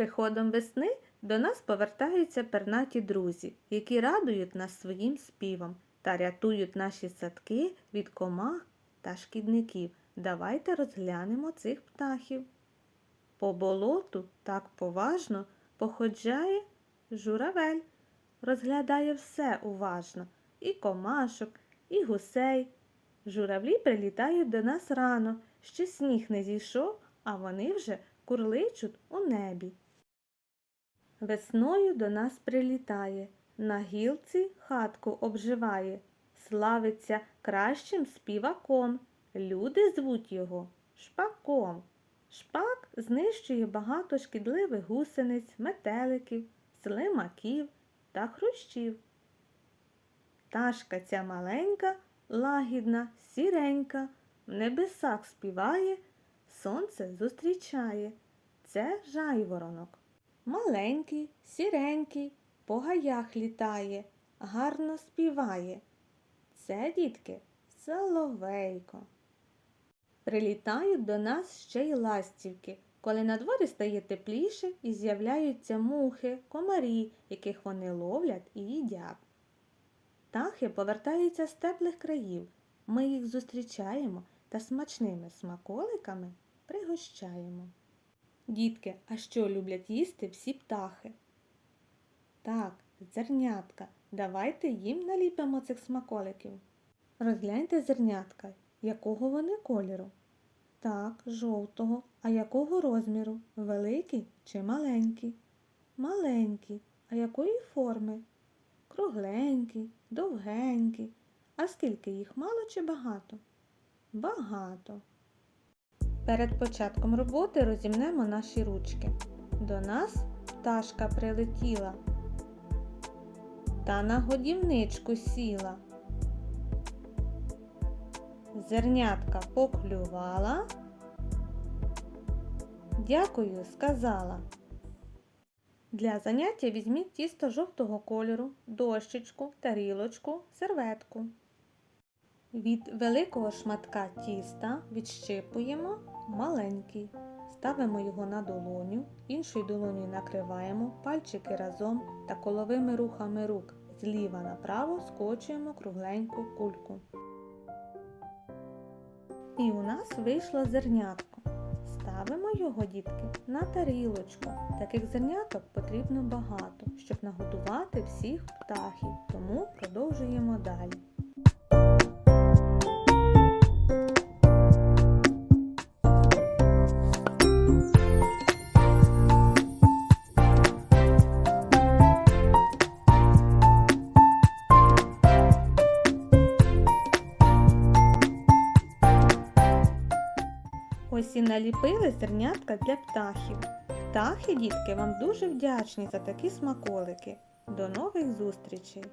приходом весни до нас повертаються пернаті друзі, які радують нас своїм співом та рятують наші садки від комах та шкідників. Давайте розглянемо цих птахів. По болоту так поважно походжає журавель, розглядає все уважно і комашок, і гусей. Журавлі прилітають до нас рано, ще сніг не зійшов, а вони вже курличуть у небі. Весною до нас прилітає, на гілці хатку обживає, славиться кращим співаком. Люди звуть його шпаком. Шпак знищує багато шкідливих гусениць, метеликів, слимаків та хрущів. Пташка ця маленька, лагідна, сіренька, в небесах співає, сонце зустрічає. Це жайворонок. Маленький, сіренький, по гаях літає, гарно співає. Це, дітки, соловейко. Прилітають до нас ще й ластівки, коли на дворі стає тепліше і з'являються мухи, комарі, яких вони ловлять і їдять. Птахи повертаються з теплих країв. Ми їх зустрічаємо та смачними смаколиками пригощаємо. Дітки, а що люблять їсти всі птахи? Так, зернятка. Давайте їм наліпимо цих смаколиків. Розгляньте зернятка, якого вони кольору? Так, жовтого. А якого розміру? Великий чи маленький? Маленький. А якої форми? Кругленький, довгенький. А скільки їх мало чи багато? Багато. Перед початком роботи розімнемо наші ручки. До нас пташка прилетіла та на годівничку сіла. Зернятка поклювала. Дякую, сказала. Для заняття візьміть тісто жовтого кольору, дощечку, тарілочку, серветку. Від великого шматка тіста відщипуємо маленький. Ставимо його на долоню, іншою долонею накриваємо пальчики разом та коловими рухами рук зліва направо скочуємо кругленьку кульку. І у нас вийшло зернятко. Ставимо його, дітки, на тарілочку. Таких зерняток потрібно багато, щоб нагодувати всіх птахів, тому продовжуємо далі. Ось і наліпили зернятка для птахів. Птахи, дітки, вам дуже вдячні за такі смаколики. До нових зустрічей!